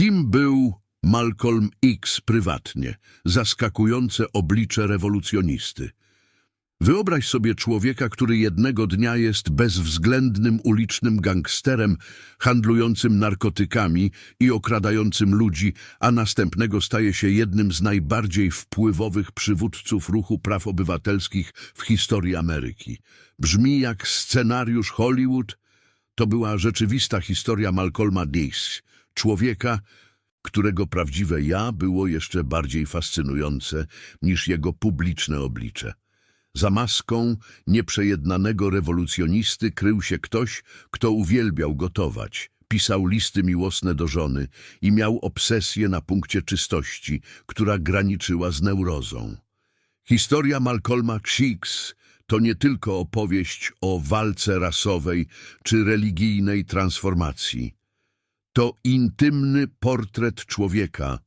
Kim był Malcolm X prywatnie? Zaskakujące oblicze rewolucjonisty. Wyobraź sobie człowieka, który jednego dnia jest bezwzględnym ulicznym gangsterem, handlującym narkotykami i okradającym ludzi, a następnego staje się jednym z najbardziej wpływowych przywódców ruchu praw obywatelskich w historii Ameryki. Brzmi jak scenariusz Hollywood? To była rzeczywista historia Malcolma X, człowieka, którego prawdziwe ja było jeszcze bardziej fascynujące niż jego publiczne oblicze. Za maską nieprzejednanego rewolucjonisty krył się ktoś, kto uwielbiał gotować, pisał listy miłosne do żony i miał obsesję na punkcie czystości, która graniczyła z neurozą. Historia Malcolma X to nie tylko opowieść o walce rasowej czy religijnej transformacji. To intymny portret człowieka,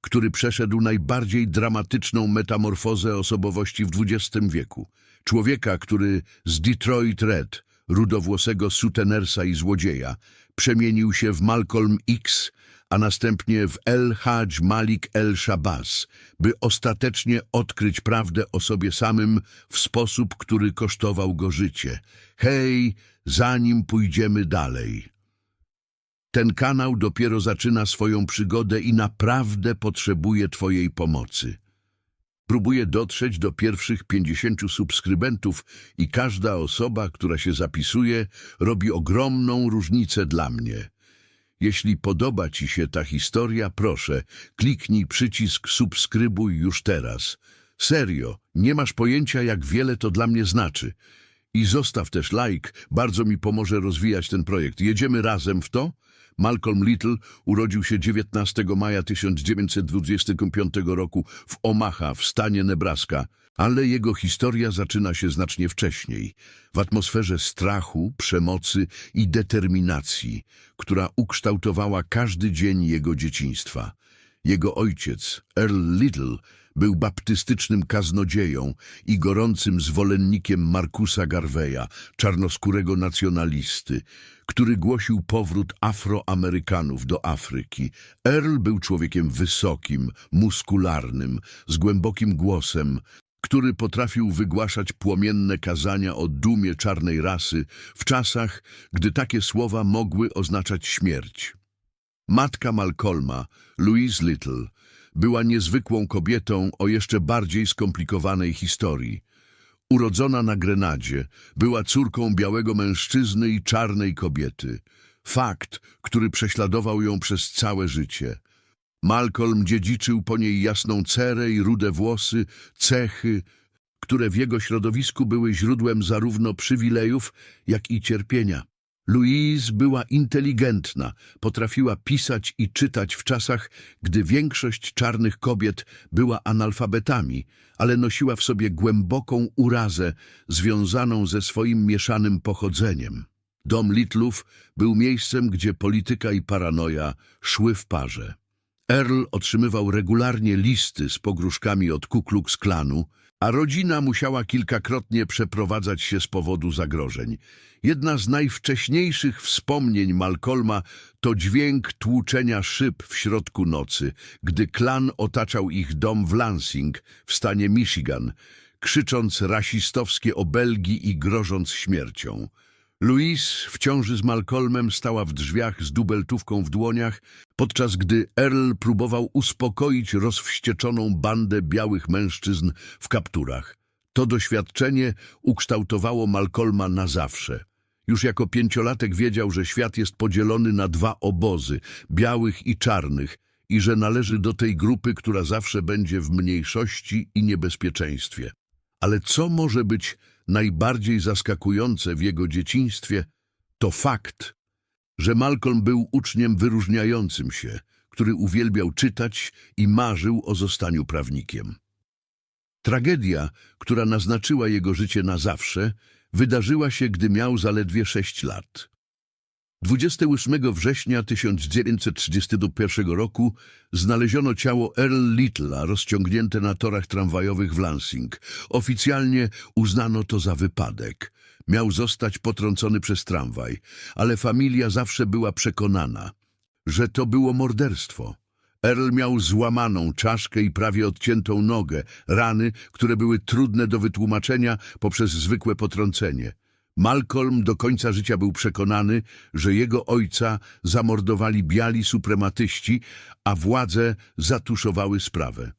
który przeszedł najbardziej dramatyczną metamorfozę osobowości w XX wieku. Człowieka, który z Detroit Red, rudowłosego sutenersa i złodzieja, przemienił się w Malcolm X, a następnie w El Hadj Malik El Shabazz, by ostatecznie odkryć prawdę o sobie samym w sposób, który kosztował go życie. Hej, zanim pójdziemy dalej. Ten kanał dopiero zaczyna swoją przygodę i naprawdę potrzebuje Twojej pomocy. Próbuję dotrzeć do pierwszych 50 subskrybentów i każda osoba, która się zapisuje, robi ogromną różnicę dla mnie. Jeśli podoba Ci się ta historia, proszę, kliknij przycisk subskrybuj już teraz. Serio, nie masz pojęcia, jak wiele to dla mnie znaczy. I zostaw też like, bardzo mi pomoże rozwijać ten projekt. Jedziemy razem w to? Malcolm Little urodził się 19 maja 1925 roku w Omaha w stanie Nebraska, ale jego historia zaczyna się znacznie wcześniej, w atmosferze strachu, przemocy i determinacji, która ukształtowała każdy dzień jego dzieciństwa. Jego ojciec, Earl Little, był baptystycznym kaznodzieją i gorącym zwolennikiem Markusa Garveya, czarnoskórego nacjonalisty, który głosił powrót Afroamerykanów do Afryki. Earl był człowiekiem wysokim, muskularnym, z głębokim głosem, który potrafił wygłaszać płomienne kazania o dumie czarnej rasy w czasach, gdy takie słowa mogły oznaczać śmierć. Matka Malcolma, Louise Little, była niezwykłą kobietą o jeszcze bardziej skomplikowanej historii. Urodzona na Grenadzie, była córką białego mężczyzny i czarnej kobiety. Fakt, który prześladował ją przez całe życie. Malcolm dziedziczył po niej jasną cerę i rude włosy, cechy, które w jego środowisku były źródłem zarówno przywilejów, jak i cierpienia. Louise była inteligentna, potrafiła pisać i czytać w czasach, gdy większość czarnych kobiet była analfabetami, ale nosiła w sobie głęboką urazę związaną ze swoim mieszanym pochodzeniem. Dom Litlów był miejscem, gdzie polityka i paranoja szły w parze. Earl otrzymywał regularnie listy z pogróżkami od Ku Klux Klanu, a rodzina musiała kilkakrotnie przeprowadzać się z powodu zagrożeń. Jedna z najwcześniejszych wspomnień Malcolma to dźwięk tłuczenia szyb w środku nocy, gdy klan otaczał ich dom w Lansing w stanie Michigan, krzycząc rasistowskie obelgi i grożąc śmiercią. Louise w ciąży z Malcolmem stała w drzwiach z dubeltówką w dłoniach, podczas gdy Earl próbował uspokoić rozwścieczoną bandę białych mężczyzn w kapturach. To doświadczenie ukształtowało Malcolma na zawsze. Już jako pięciolatek wiedział, że świat jest podzielony na dwa obozy, białych i czarnych, i że należy do tej grupy, która zawsze będzie w mniejszości i niebezpieczeństwie. Ale co może być najbardziej zaskakujące w jego dzieciństwie, to fakt, że Malcolm był uczniem wyróżniającym się, który uwielbiał czytać i marzył o zostaniu prawnikiem. Tragedia, która naznaczyła jego życie na zawsze, wydarzyła się, gdy miał zaledwie sześć lat. 28 września 1931 roku znaleziono ciało Earl Little'a rozciągnięte na torach tramwajowych w Lansing. Oficjalnie uznano to za wypadek. Miał zostać potrącony przez tramwaj, ale familia zawsze była przekonana, że to było morderstwo. Earl miał złamaną czaszkę i prawie odciętą nogę, rany, które były trudne do wytłumaczenia poprzez zwykłe potrącenie. Malcolm do końca życia był przekonany, że jego ojca zamordowali biali suprematyści, a władze zatuszowały sprawę.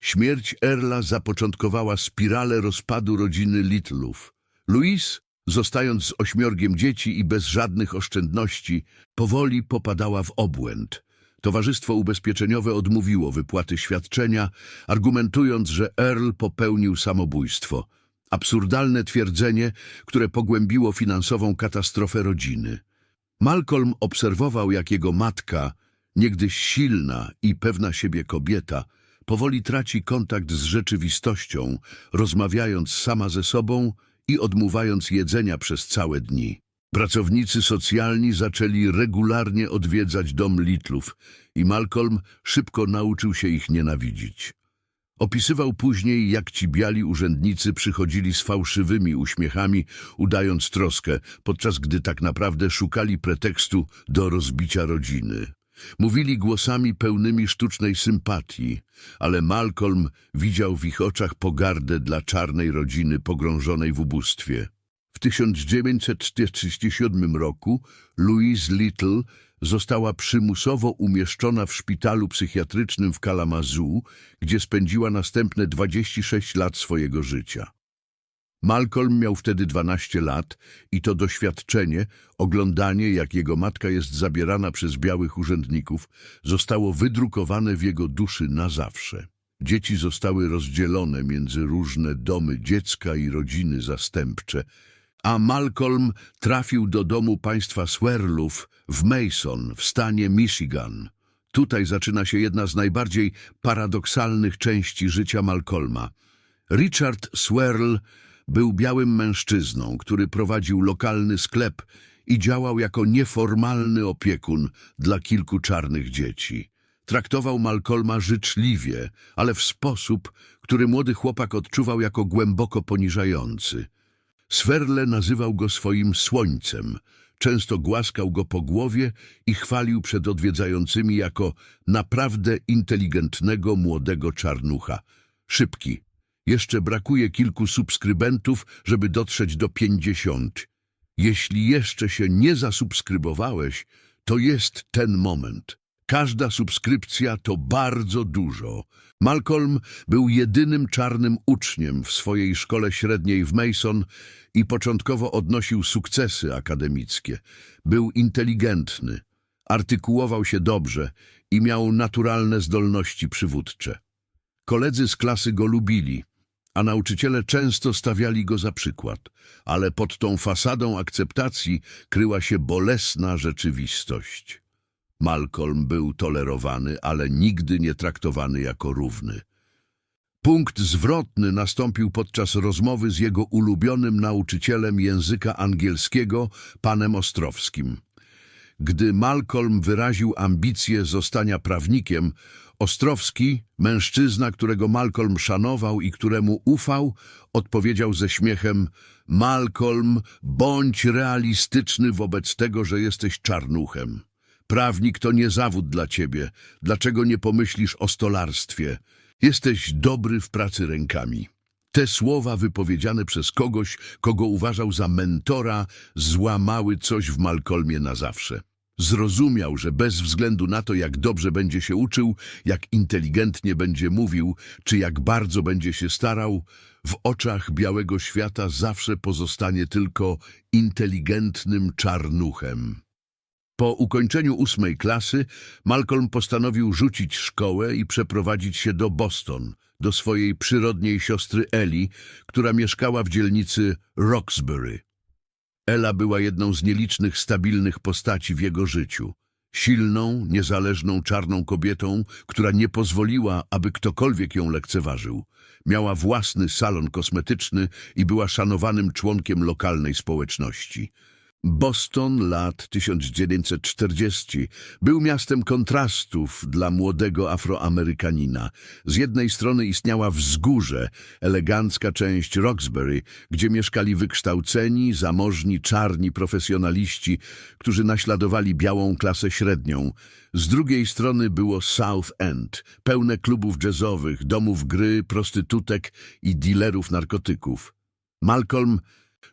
Śmierć Erla zapoczątkowała spiralę rozpadu rodziny Littlów. Louise, zostając z ośmiorgiem dzieci i bez żadnych oszczędności, powoli popadała w obłęd. Towarzystwo ubezpieczeniowe odmówiło wypłaty świadczenia, argumentując, że Earl popełnił samobójstwo. Absurdalne twierdzenie, które pogłębiło finansową katastrofę rodziny. Malcolm obserwował, jak jego matka, niegdyś silna i pewna siebie kobieta, powoli traci kontakt z rzeczywistością, rozmawiając sama ze sobą i odmuwając jedzenia przez całe dni. Pracownicy socjalni zaczęli regularnie odwiedzać dom Litlów i Malcolm szybko nauczył się ich nienawidzić. Opisywał później, jak ci biali urzędnicy przychodzili z fałszywymi uśmiechami, udając troskę, podczas gdy tak naprawdę szukali pretekstu do rozbicia rodziny. Mówili głosami pełnymi sztucznej sympatii, ale Malcolm widział w ich oczach pogardę dla czarnej rodziny pogrążonej w ubóstwie. W 1947 roku Louise Little została przymusowo umieszczona w szpitalu psychiatrycznym w Kalamazoo, gdzie spędziła następne 26 lat swojego życia. Malcolm miał wtedy 12 lat i to doświadczenie, oglądanie jak jego matka jest zabierana przez białych urzędników, zostało wydrukowane w jego duszy na zawsze. Dzieci zostały rozdzielone między różne domy dziecka i rodziny zastępcze, a Malcolm trafił do domu państwa Swerlów w Mason w stanie Michigan. Tutaj zaczyna się jedna z najbardziej paradoksalnych części życia Malcolma. Richard Swerl był białym mężczyzną, który prowadził lokalny sklep i działał jako nieformalny opiekun dla kilku czarnych dzieci. Traktował Malcolma życzliwie, ale w sposób, który młody chłopak odczuwał jako głęboko poniżający. Swerle nazywał go swoim słońcem, często głaskał go po głowie i chwalił przed odwiedzającymi jako naprawdę inteligentnego młodego czarnucha. Szybki. Jeszcze brakuje kilku subskrybentów, żeby dotrzeć do pięćdziesiąt. Jeśli jeszcze się nie zasubskrybowałeś, to jest ten moment. Każda subskrypcja to bardzo dużo. Malcolm był jedynym czarnym uczniem w swojej szkole średniej w Mason i początkowo odnosił sukcesy akademickie. Był inteligentny, artykułował się dobrze i miał naturalne zdolności przywódcze. Koledzy z klasy go lubili, a nauczyciele często stawiali go za przykład, ale pod tą fasadą akceptacji kryła się bolesna rzeczywistość. Malcolm był tolerowany, ale nigdy nie traktowany jako równy. Punkt zwrotny nastąpił podczas rozmowy z jego ulubionym nauczycielem języka angielskiego, panem Ostrowskim. Gdy Malcolm wyraził ambicje zostania prawnikiem, Ostrowski, mężczyzna, którego Malcolm szanował i któremu ufał, odpowiedział ze śmiechem Malcolm, bądź realistyczny wobec tego, że jesteś czarnuchem. Prawnik to nie zawód dla ciebie. Dlaczego nie pomyślisz o stolarstwie? Jesteś dobry w pracy rękami. Te słowa wypowiedziane przez kogoś, kogo uważał za mentora, złamały coś w Malcolmie na zawsze. Zrozumiał, że bez względu na to, jak dobrze będzie się uczył, jak inteligentnie będzie mówił, czy jak bardzo będzie się starał, w oczach białego świata zawsze pozostanie tylko inteligentnym czarnuchem. Po ukończeniu ósmej klasy Malcolm postanowił rzucić szkołę i przeprowadzić się do Boston, do swojej przyrodniej siostry Eli, która mieszkała w dzielnicy Roxbury. Ela była jedną z nielicznych stabilnych postaci w jego życiu. Silną, niezależną czarną kobietą, która nie pozwoliła, aby ktokolwiek ją lekceważył. Miała własny salon kosmetyczny i była szanowanym członkiem lokalnej społeczności. Boston lat 1940 był miastem kontrastów dla młodego Afroamerykanina. Z jednej strony istniała wzgórze, elegancka część Roxbury, gdzie mieszkali wykształceni, zamożni, czarni profesjonaliści, którzy naśladowali białą klasę średnią. Z drugiej strony było South End, pełne klubów jazzowych, domów gry, prostytutek i dealerów narkotyków. Malcolm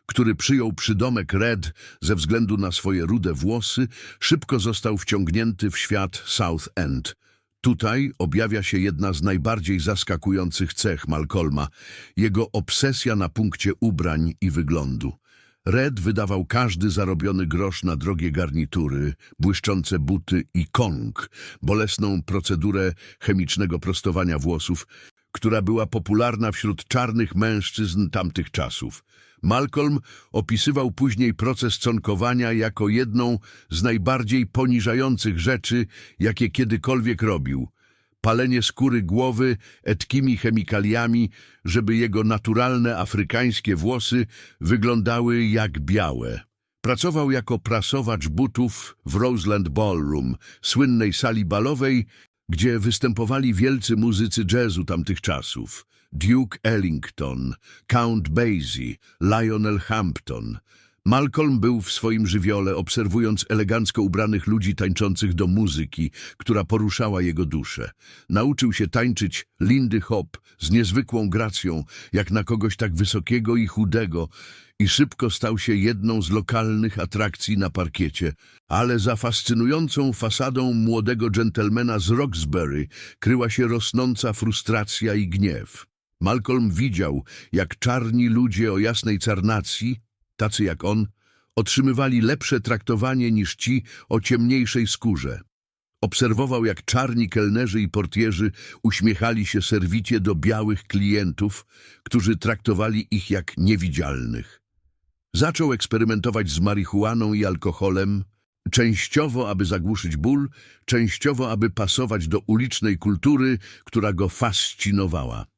który przyjął przydomek Red ze względu na swoje rude włosy, szybko został wciągnięty w świat South End. Tutaj objawia się jedna z najbardziej zaskakujących cech Malcolma, jego obsesja na punkcie ubrań i wyglądu. Red wydawał każdy zarobiony grosz na drogie garnitury, błyszczące buty i kong, bolesną procedurę chemicznego prostowania włosów, która była popularna wśród czarnych mężczyzn tamtych czasów. Malcolm opisywał później proces conkowania jako jedną z najbardziej poniżających rzeczy, jakie kiedykolwiek robił. Palenie skóry głowy etkimi chemikaliami, żeby jego naturalne afrykańskie włosy wyglądały jak białe. Pracował jako prasowacz butów w Roseland Ballroom, słynnej sali balowej, gdzie występowali wielcy muzycy jazzu tamtych czasów. Duke Ellington, Count Basie, Lionel Hampton. Malcolm był w swoim żywiole, obserwując elegancko ubranych ludzi tańczących do muzyki, która poruszała jego duszę. Nauczył się tańczyć Lindy Hop z niezwykłą gracją, jak na kogoś tak wysokiego i chudego, i szybko stał się jedną z lokalnych atrakcji na parkiecie. Ale za fascynującą fasadą młodego dżentelmena z Roxbury kryła się rosnąca frustracja i gniew. Malcolm widział, jak czarni ludzie o jasnej carnacji, tacy jak on, otrzymywali lepsze traktowanie niż ci o ciemniejszej skórze. Obserwował, jak czarni kelnerzy i portierzy uśmiechali się serwicie do białych klientów, którzy traktowali ich jak niewidzialnych. Zaczął eksperymentować z marihuaną i alkoholem, częściowo aby zagłuszyć ból, częściowo aby pasować do ulicznej kultury, która go fascynowała.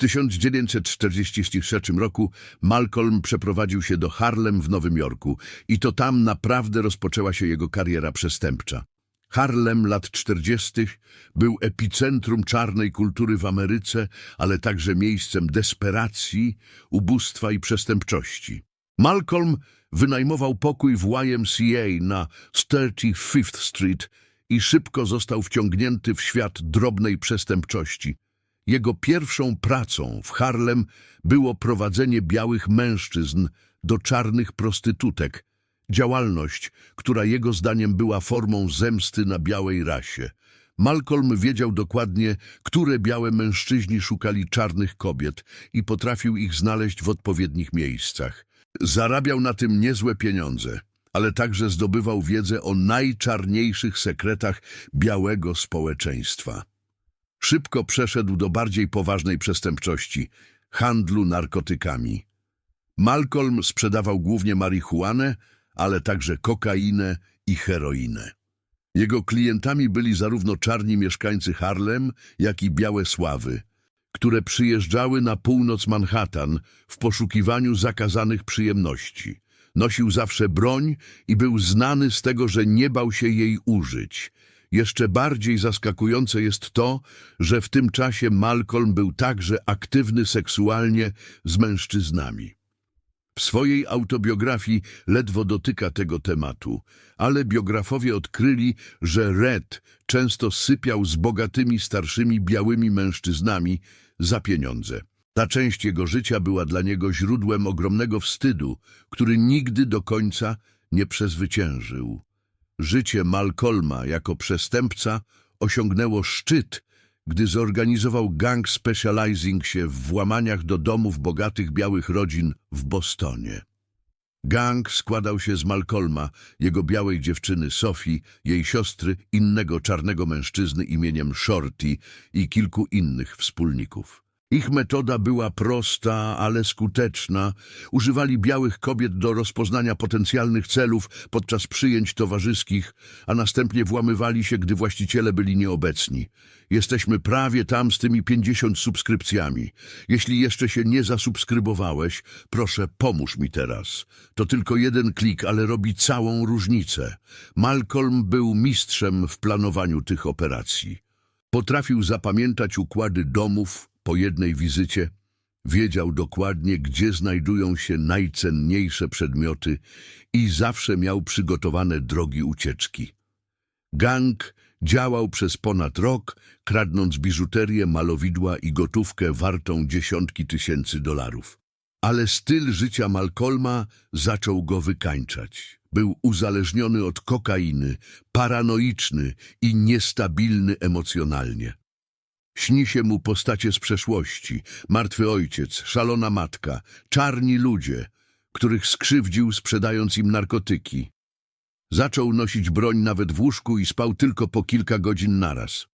W 1943 roku Malcolm przeprowadził się do Harlem w Nowym Jorku i to tam naprawdę rozpoczęła się jego kariera przestępcza. Harlem lat 40. był epicentrum czarnej kultury w Ameryce, ale także miejscem desperacji, ubóstwa i przestępczości. Malcolm wynajmował pokój w YMCA na 35th Street i szybko został wciągnięty w świat drobnej przestępczości. Jego pierwszą pracą w Harlem było prowadzenie białych mężczyzn do czarnych prostytutek, działalność, która jego zdaniem była formą zemsty na białej rasie. Malcolm wiedział dokładnie, które białe mężczyźni szukali czarnych kobiet i potrafił ich znaleźć w odpowiednich miejscach. Zarabiał na tym niezłe pieniądze, ale także zdobywał wiedzę o najczarniejszych sekretach białego społeczeństwa. Szybko przeszedł do bardziej poważnej przestępczości handlu narkotykami. Malcolm sprzedawał głównie marihuanę, ale także kokainę i heroinę. Jego klientami byli zarówno czarni mieszkańcy Harlem, jak i białe sławy, które przyjeżdżały na północ Manhattan w poszukiwaniu zakazanych przyjemności. Nosił zawsze broń i był znany z tego, że nie bał się jej użyć. Jeszcze bardziej zaskakujące jest to, że w tym czasie Malcolm był także aktywny seksualnie z mężczyznami. W swojej autobiografii ledwo dotyka tego tematu, ale biografowie odkryli, że Red często sypiał z bogatymi starszymi białymi mężczyznami za pieniądze. Ta część jego życia była dla niego źródłem ogromnego wstydu, który nigdy do końca nie przezwyciężył. Życie Malcolma jako przestępca osiągnęło szczyt, gdy zorganizował gang specializing się w włamaniach do domów bogatych białych rodzin w Bostonie. Gang składał się z Malcolma, jego białej dziewczyny Sophie, jej siostry, innego czarnego mężczyzny imieniem Shorty i kilku innych wspólników. Ich metoda była prosta, ale skuteczna. Używali białych kobiet do rozpoznania potencjalnych celów podczas przyjęć towarzyskich, a następnie włamywali się, gdy właściciele byli nieobecni. Jesteśmy prawie tam z tymi 50 subskrypcjami. Jeśli jeszcze się nie zasubskrybowałeś, proszę pomóż mi teraz. To tylko jeden klik, ale robi całą różnicę. Malcolm był mistrzem w planowaniu tych operacji. Potrafił zapamiętać układy domów po jednej wizycie. Wiedział dokładnie, gdzie znajdują się najcenniejsze przedmioty i zawsze miał przygotowane drogi ucieczki. Gang działał przez ponad rok, kradnąc biżuterię, malowidła i gotówkę wartą dziesiątki tysięcy dolarów. Ale styl życia Malcolma zaczął go wykańczać. Był uzależniony od kokainy, paranoiczny i niestabilny emocjonalnie. Śni się mu postacie z przeszłości, martwy ojciec, szalona matka, czarni ludzie, których skrzywdził sprzedając im narkotyki. Zaczął nosić broń nawet w łóżku i spał tylko po kilka godzin naraz.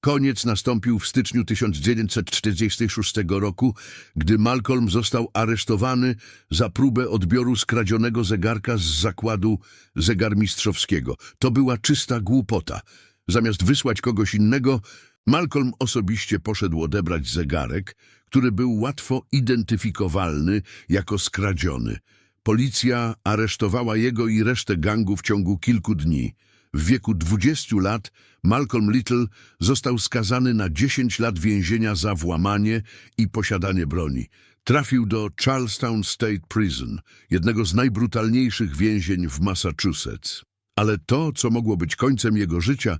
Koniec nastąpił w styczniu 1946 roku, gdy Malcolm został aresztowany za próbę odbioru skradzionego zegarka z zakładu zegarmistrzowskiego. To była czysta głupota. Zamiast wysłać kogoś innego, Malcolm osobiście poszedł odebrać zegarek, który był łatwo identyfikowalny jako skradziony. Policja aresztowała jego i resztę gangu w ciągu kilku dni. W wieku 20 lat Malcolm Little został skazany na 10 lat więzienia za włamanie i posiadanie broni. Trafił do Charlestown State Prison, jednego z najbrutalniejszych więzień w Massachusetts. Ale to, co mogło być końcem jego życia,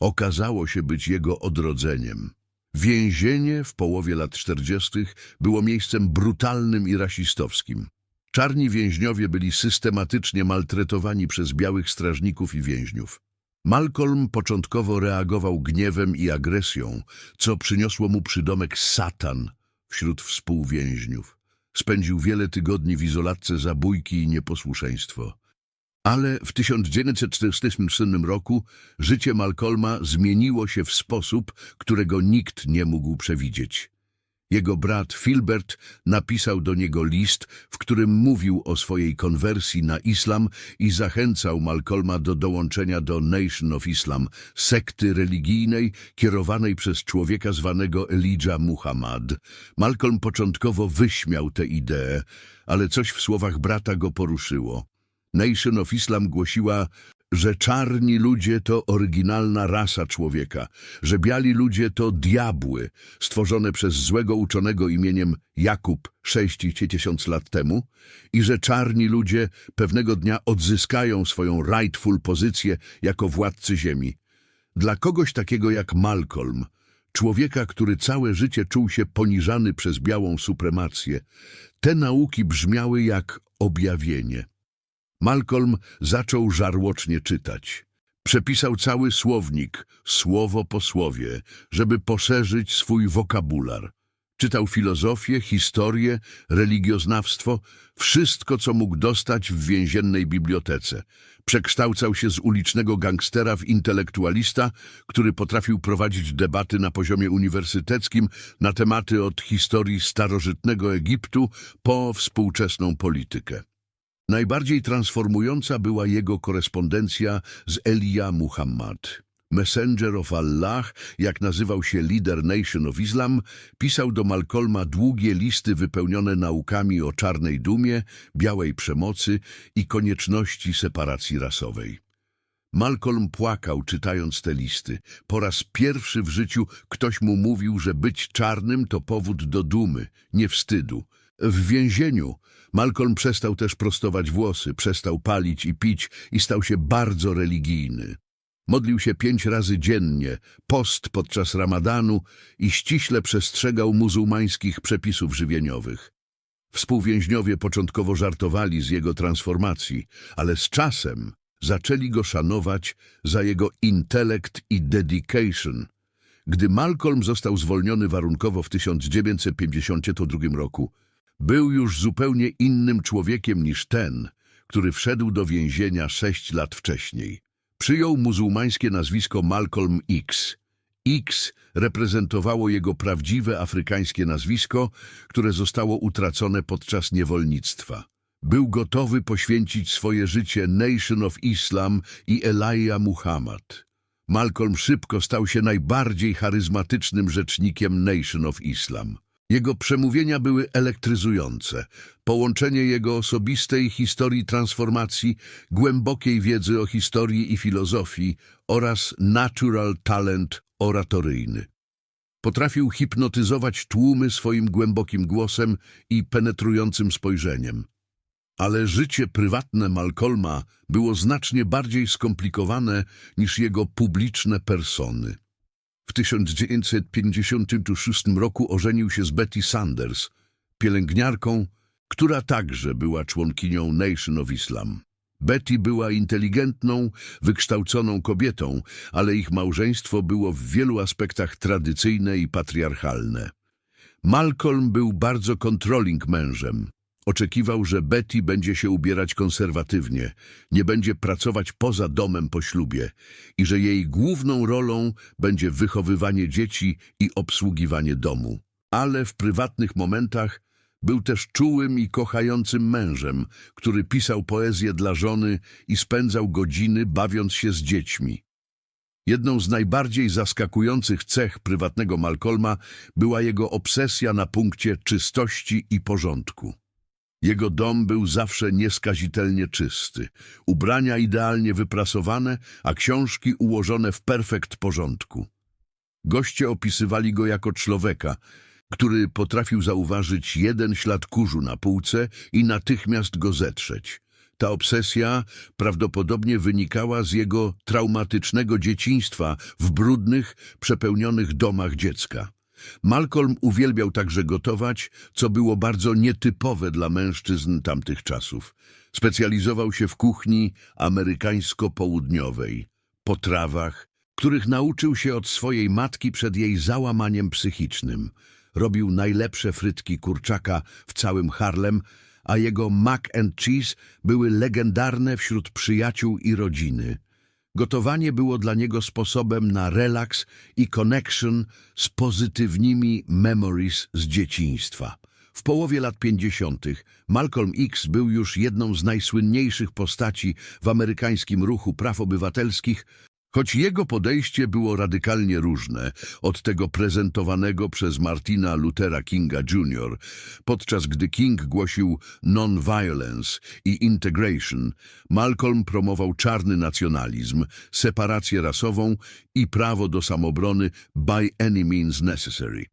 okazało się być jego odrodzeniem. Więzienie w połowie lat 40. było miejscem brutalnym i rasistowskim. Czarni więźniowie byli systematycznie maltretowani przez białych strażników i więźniów. Malcolm początkowo reagował gniewem i agresją, co przyniosło mu przydomek Satan wśród współwięźniów. Spędził wiele tygodni w izolatce za bójki i nieposłuszeństwo. Ale w 1947 roku życie Malcolma zmieniło się w sposób, którego nikt nie mógł przewidzieć. Jego brat Filbert napisał do niego list, w którym mówił o swojej konwersji na islam i zachęcał Malcolma do dołączenia do Nation of Islam, sekty religijnej kierowanej przez człowieka zwanego Elijah Muhammad. Malcolm początkowo wyśmiał tę ideę, ale coś w słowach brata go poruszyło. Nation of Islam głosiła, że czarni ludzie to oryginalna rasa człowieka, że biali ludzie to diabły, stworzone przez złego uczonego imieniem Jakub 6000 lat temu i że czarni ludzie pewnego dnia odzyskają swoją rightful pozycję jako władcy ziemi. Dla kogoś takiego jak Malcolm, człowieka, który całe życie czuł się poniżany przez białą supremację, te nauki brzmiały jak objawienie. Malcolm zaczął żarłocznie czytać. Przepisał cały słownik, słowo po słowie, żeby poszerzyć swój wokabular. Czytał filozofię, historię, religioznawstwo, wszystko, co mógł dostać w więziennej bibliotece. Przekształcał się z ulicznego gangstera w intelektualista, który potrafił prowadzić debaty na poziomie uniwersyteckim na tematy od historii starożytnego Egiptu po współczesną politykę. Najbardziej transformująca była jego korespondencja z Elia Muhammad. Messenger of Allah, jak nazywał się lider Nation of Islam, pisał do Malcolma długie listy wypełnione naukami o czarnej dumie, białej przemocy i konieczności separacji rasowej. Malcolm płakał, czytając te listy. Po raz pierwszy w życiu ktoś mu mówił, że być czarnym to powód do dumy, nie wstydu. W więzieniu Malcolm przestał też prostować włosy, przestał palić i pić i stał się bardzo religijny. Modlił się pięć razy dziennie, post podczas ramadanu i ściśle przestrzegał muzułmańskich przepisów żywieniowych. Współwięźniowie początkowo żartowali z jego transformacji, ale z czasem zaczęli go szanować za jego intelekt i dedication. Gdy Malcolm został zwolniony warunkowo w 1952 roku, był już zupełnie innym człowiekiem niż ten, który wszedł do więzienia sześć lat wcześniej. Przyjął muzułmańskie nazwisko Malcolm X X reprezentowało jego prawdziwe afrykańskie nazwisko, które zostało utracone podczas niewolnictwa. Był gotowy poświęcić swoje życie Nation of Islam i Elijah Muhammad. Malcolm szybko stał się najbardziej charyzmatycznym rzecznikiem Nation of Islam. Jego przemówienia były elektryzujące. Połączenie jego osobistej historii transformacji, głębokiej wiedzy o historii i filozofii oraz natural talent oratoryjny. Potrafił hipnotyzować tłumy swoim głębokim głosem i penetrującym spojrzeniem. Ale życie prywatne Malcolma było znacznie bardziej skomplikowane niż jego publiczne persony. W 1956 roku ożenił się z Betty Sanders, pielęgniarką, która także była członkinią Nation of Islam. Betty była inteligentną, wykształconą kobietą, ale ich małżeństwo było w wielu aspektach tradycyjne i patriarchalne. Malcolm był bardzo controlling mężem. Oczekiwał, że Betty będzie się ubierać konserwatywnie, nie będzie pracować poza domem po ślubie i że jej główną rolą będzie wychowywanie dzieci i obsługiwanie domu. Ale w prywatnych momentach był też czułym i kochającym mężem, który pisał poezję dla żony i spędzał godziny bawiąc się z dziećmi. Jedną z najbardziej zaskakujących cech prywatnego Malcolma była jego obsesja na punkcie czystości i porządku. Jego dom był zawsze nieskazitelnie czysty, ubrania idealnie wyprasowane, a książki ułożone w perfekt porządku. Goście opisywali go jako człowieka, który potrafił zauważyć jeden ślad kurzu na półce i natychmiast go zetrzeć. Ta obsesja prawdopodobnie wynikała z jego traumatycznego dzieciństwa w brudnych, przepełnionych domach dziecka. Malcolm uwielbiał także gotować, co było bardzo nietypowe dla mężczyzn tamtych czasów. Specjalizował się w kuchni amerykańsko-południowej, potrawach, których nauczył się od swojej matki przed jej załamaniem psychicznym. Robił najlepsze frytki kurczaka w całym Harlem, a jego mac and cheese były legendarne wśród przyjaciół i rodziny. Gotowanie było dla niego sposobem na relaks i connection z pozytywnymi memories z dzieciństwa. W połowie lat 50. Malcolm X był już jedną z najsłynniejszych postaci w amerykańskim ruchu praw obywatelskich, choć jego podejście było radykalnie różne od tego prezentowanego przez Martina Luthera Kinga Jr., podczas gdy King głosił non-violence i integration, Malcolm promował czarny nacjonalizm, separację rasową i prawo do samobrony by any means necessary.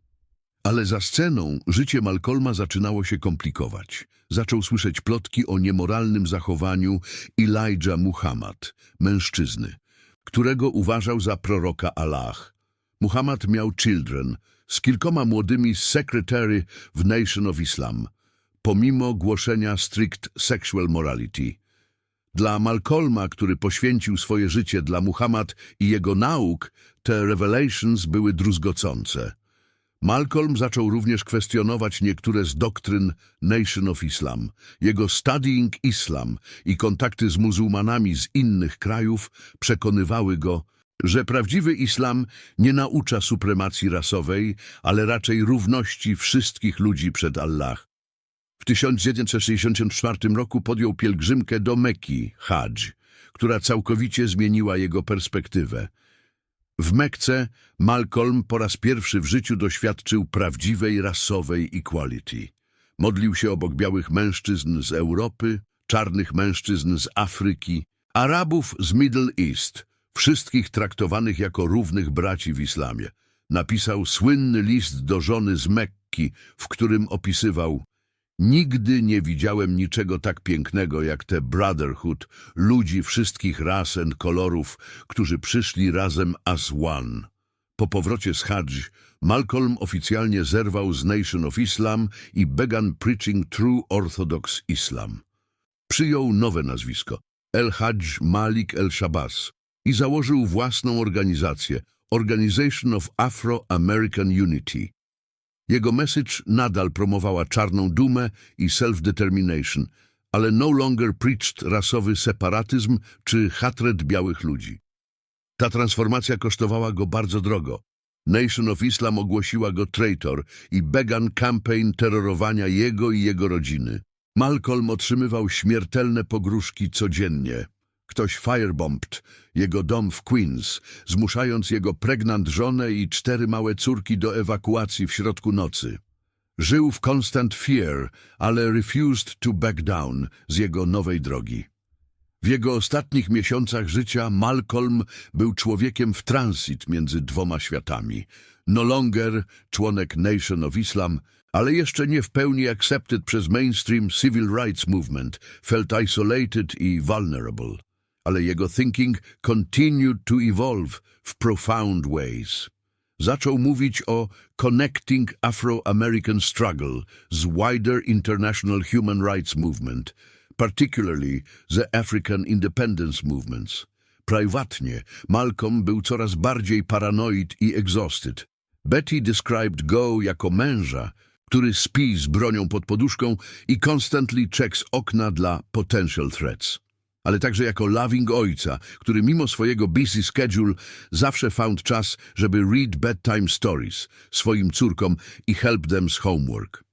Ale za sceną życie Malcolma zaczynało się komplikować. Zaczął słyszeć plotki o niemoralnym zachowaniu Elijah Muhammad, mężczyzny, którego uważał za proroka Allah. Muhammad miał children z kilkoma młodymi secretary w Nation of Islam, pomimo głoszenia strict sexual morality. Dla Malcolma, który poświęcił swoje życie dla Muhammad i jego nauk, te revelations były druzgocące. Malcolm zaczął również kwestionować niektóre z doktryn Nation of Islam. Jego studying Islam i kontakty z muzułmanami z innych krajów przekonywały go, że prawdziwy islam nie naucza supremacji rasowej, ale raczej równości wszystkich ludzi przed Allah. W 1964 roku podjął pielgrzymkę do Mekki, Hadż, która całkowicie zmieniła jego perspektywę. W Mekce Malcolm po raz pierwszy w życiu doświadczył prawdziwej rasowej equality. Modlił się obok białych mężczyzn z Europy, czarnych mężczyzn z Afryki, Arabów z Middle East, wszystkich traktowanych jako równych braci w islamie. Napisał słynny list do żony z Mekki, w którym opisywał Nigdy nie widziałem niczego tak pięknego jak te brotherhood, ludzi wszystkich ras and kolorów, którzy przyszli razem as one. Po powrocie z Hadż, Malcolm oficjalnie zerwał z Nation of Islam i began preaching true Orthodox Islam. Przyjął nowe nazwisko, El Hadż Malik El Shabazz i założył własną organizację, Organization of Afro-American Unity. Jego message nadal promowała czarną dumę i self-determination, ale no longer preached rasowy separatyzm czy hatred białych ludzi. Ta transformacja kosztowała go bardzo drogo. Nation of Islam ogłosiła go traitor i began campaign terrorowania jego i jego rodziny. Malcolm otrzymywał śmiertelne pogróżki codziennie. Ktoś firebombed jego dom w Queens, zmuszając jego pregnant żonę i cztery małe córki do ewakuacji w środku nocy. Żył w constant fear, ale refused to back down z jego nowej drogi. W jego ostatnich miesiącach życia Malcolm był człowiekiem w transit między dwoma światami. No longer członek Nation of Islam, ale jeszcze nie w pełni accepted przez mainstream civil rights movement, felt isolated i vulnerable. Ale jego thinking continued to evolve w profound ways. Zaczął mówić o connecting Afro-American struggle z wider international human rights movement, particularly the African independence movements. Prywatnie Malcolm był coraz bardziej paranoid i exhausted. Betty described Go jako męża, który spi z bronią pod poduszką i constantly checks okna dla potential threats. Ale także jako loving ojca, który mimo swojego busy schedule zawsze found czas, żeby read bedtime stories swoim córkom i help them z homework.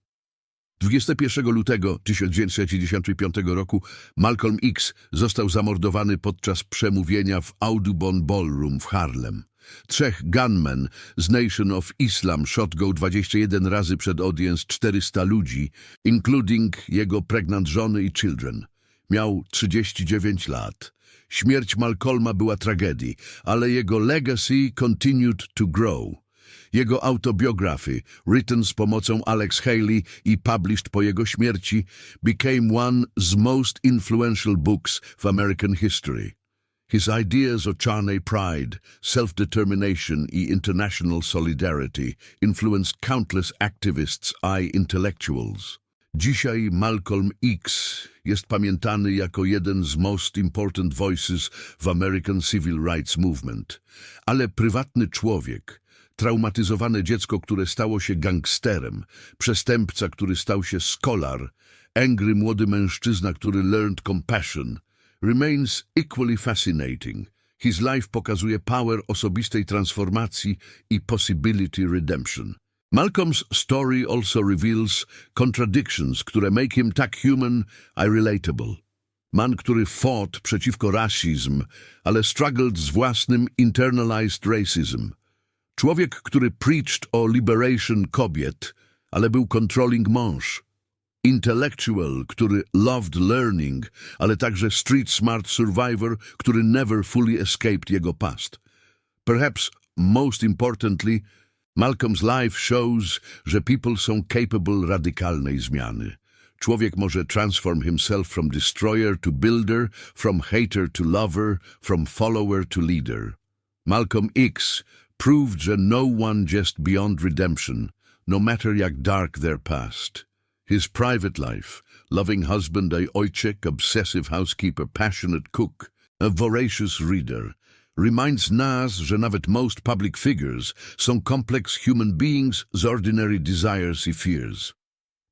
21 lutego 1995 roku Malcolm X został zamordowany podczas przemówienia w Audubon Ballroom w Harlem. Trzech gunmen z Nation of Islam shot go 21 razy przed audience 400 ludzi, including jego pregnant żony i children. Miał 39 lat. Śmierć Malcolma była tragedii, ale jego legacy continued to grow. Jego autobiography, written z pomocą Alex Haley i published po jego śmierci, became one z most influential books of American history. His ideas of Charney pride, self-determination i international solidarity influenced countless activists i intellectuals. Dzisiaj Malcolm X jest pamiętany jako jeden z most important voices w American Civil Rights Movement, ale prywatny człowiek, traumatyzowane dziecko, które stało się gangsterem, przestępca, który stał się scholar, angry młody mężczyzna, który learned compassion, remains equally fascinating. His life pokazuje power osobistej transformacji i possibility redemption. Malcolm's story also reveals contradictions, które make him tak human i relatable. Man, który fought przeciwko rasizm, ale struggled z własnym internalized racism. Człowiek, który preached o liberation kobiet, ale był controlling mąż. Intellectual, który loved learning, ale także street smart survivor, który never fully escaped jego past. Perhaps most importantly, Malcolm's life shows, że people są capable radykalnej zmiany. Człowiek może transform himself from destroyer to builder, from hater to lover, from follower to leader. Malcolm X proved że no one just beyond redemption, no matter jak dark their past. His private life, loving husband a ojciec, obsessive housekeeper, passionate cook, a voracious reader, reminds nas, że nawet most public figures są complex human beings z ordinary desires i fears.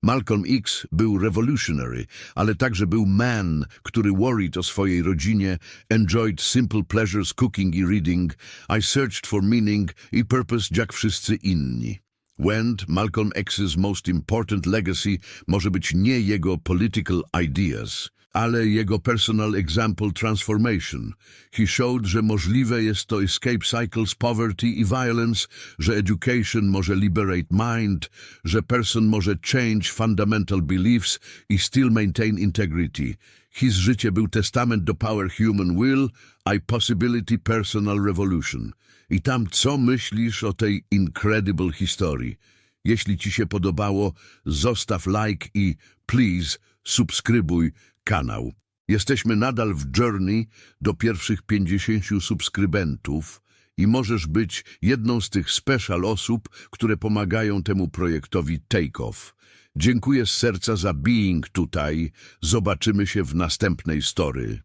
Malcolm X był revolutionary, ale także był man, który worried o swojej rodzinie, enjoyed simple pleasures cooking i reading, I searched for meaning i purpose jak wszyscy inni. Wend, Malcolm X's most important legacy może być nie jego political ideas, ale jego personal example transformation. He showed, że możliwe jest to escape cycles poverty i violence, że education może liberate mind, że person może change fundamental beliefs i still maintain integrity. His życie był testament do power human will i possibility personal revolution. I tam co myślisz o tej incredible historii? Jeśli ci się podobało, zostaw like i please subskrybuj kanał. Jesteśmy nadal w journey do pierwszych 50 subskrybentów i możesz być jedną z tych special osób, które pomagają temu projektowi Take Off. Dziękuję z serca za being tutaj. Zobaczymy się w następnej story.